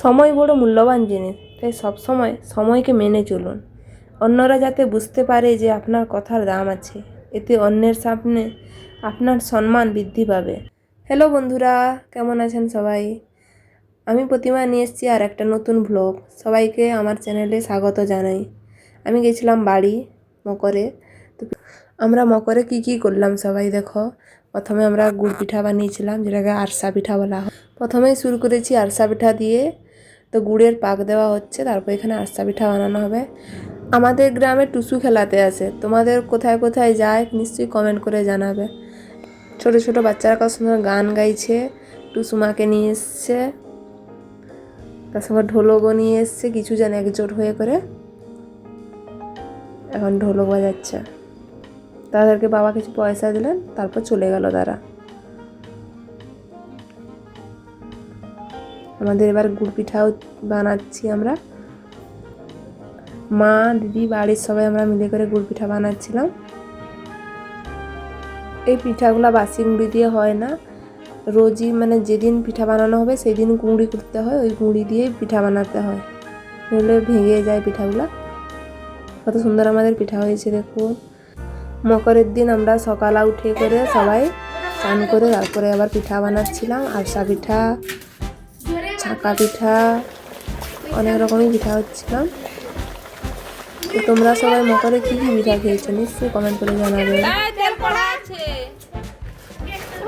সময় বড় মূল্যবান জিনিস, তাই সবসময় সময়কে মেনে চলুন। অন্যরা যাতে বুঝতে পারে যে আপনার কথার দাম আছে, এতে অন্যের সামনে আপনার সম্মান বৃদ্ধি পাবে। হ্যালো বন্ধুরা, কেমন আছেন সবাই? আমি প্রতিমা নিয়ে এসেছি আর একটা নতুন ভ্লগ সবাইকে আমার চ্যানেলে স্বাগত জানাই। আমি গেছিলাম বাড়ি মকরে। তো আমরা মকরে কি কি করলাম সবাই দেখো। প্রথমে আমরা গুড় পিঠা বানিয়েছিলাম, যেটাকে আরসা পিঠা বলা হয়। প্রথমেই শুরু করেছি আরসা পিঠা দিয়ে তো গুড়ের পাক দেওয়া হচ্ছে, তারপর এখানে আরসা পিঠা বানানো হবে। আমাদের গ্রামে টুসু খেলাতে আসে, তোমাদের কোথায় কোথায় যায় নিশ্চয়ই কমেন্ট করে জানাবে। ছোট ছোট বাচ্চারা কত সুন্দর গান গাইছে, টুসু মাকে নিয়ে এসছে, তার সঙ্গে ঢোলকও নিয়ে এসছে, কিছু জন একজোট হয়ে করে। এখন ঢোলক বাজাচ্ছে। তাদেরকে বাবা কিছু পয়সা দিলেন, তারপর চলে গেল তারা। আমাদের এবার গুড় পিঠাও বানাচ্ছি আমরা। মা, দিদি, বাড়ির সবাই আমরা মিলে করে গুড় পিঠা বানাচ্ছিলাম। এই পিঠাগুলো বাসি গুঁড়ি দিয়ে হয় না। রোজই মানে যেদিন পিঠা বানানো হবে সেই দিন গুঁড়ি করতে হয়, ওই গুঁড়ি দিয়েই পিঠা বানাতে হয়। নইলে ভেঙে যায় পিঠাগুলো। কত সুন্দর আমাদের পিঠা হয়েছে, দেখুন। মকরের দিন আমরা সকালে উঠে করে সবাই চান করে তারপরে আবার পিঠা বানাচ্ছিলাম। আরসা পিঠা ছাকা পিঠা অনেক রকমই পিঠা হচ্ছিলাম তো তোমরা সবাই মকরে কি কী পিঠা খেয়েছো নিশ্চয়ই কমেন্ট করে জানাবে।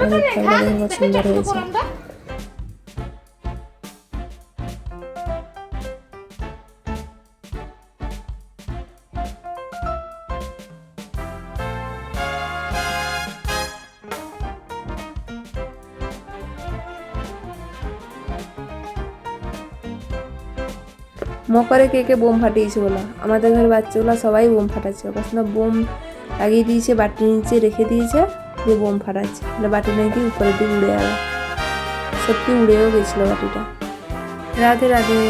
অনেক সুন্দর হয়েছে মকরে কে কে বোম ফাটিয়েছে বলো? আমাদের ঘরে বাচ্চাগুলো সবাই বোম ফাটাচ্ছে। কখনো বোম লাগিয়ে দিয়েছে বাটির নিচে রেখে দিয়েছে যে বোম ফাটাচ্ছে। তাহলে বাটি নাকি উপরের দিকে উড়ে যাবে সত্যি উড়েও গেছিল বাটিটা। রাধে রাধে।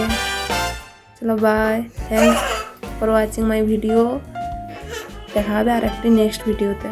চলো bye thanks for watching my video দেখা হবে আর একটি নেক্সট ভিডিওতে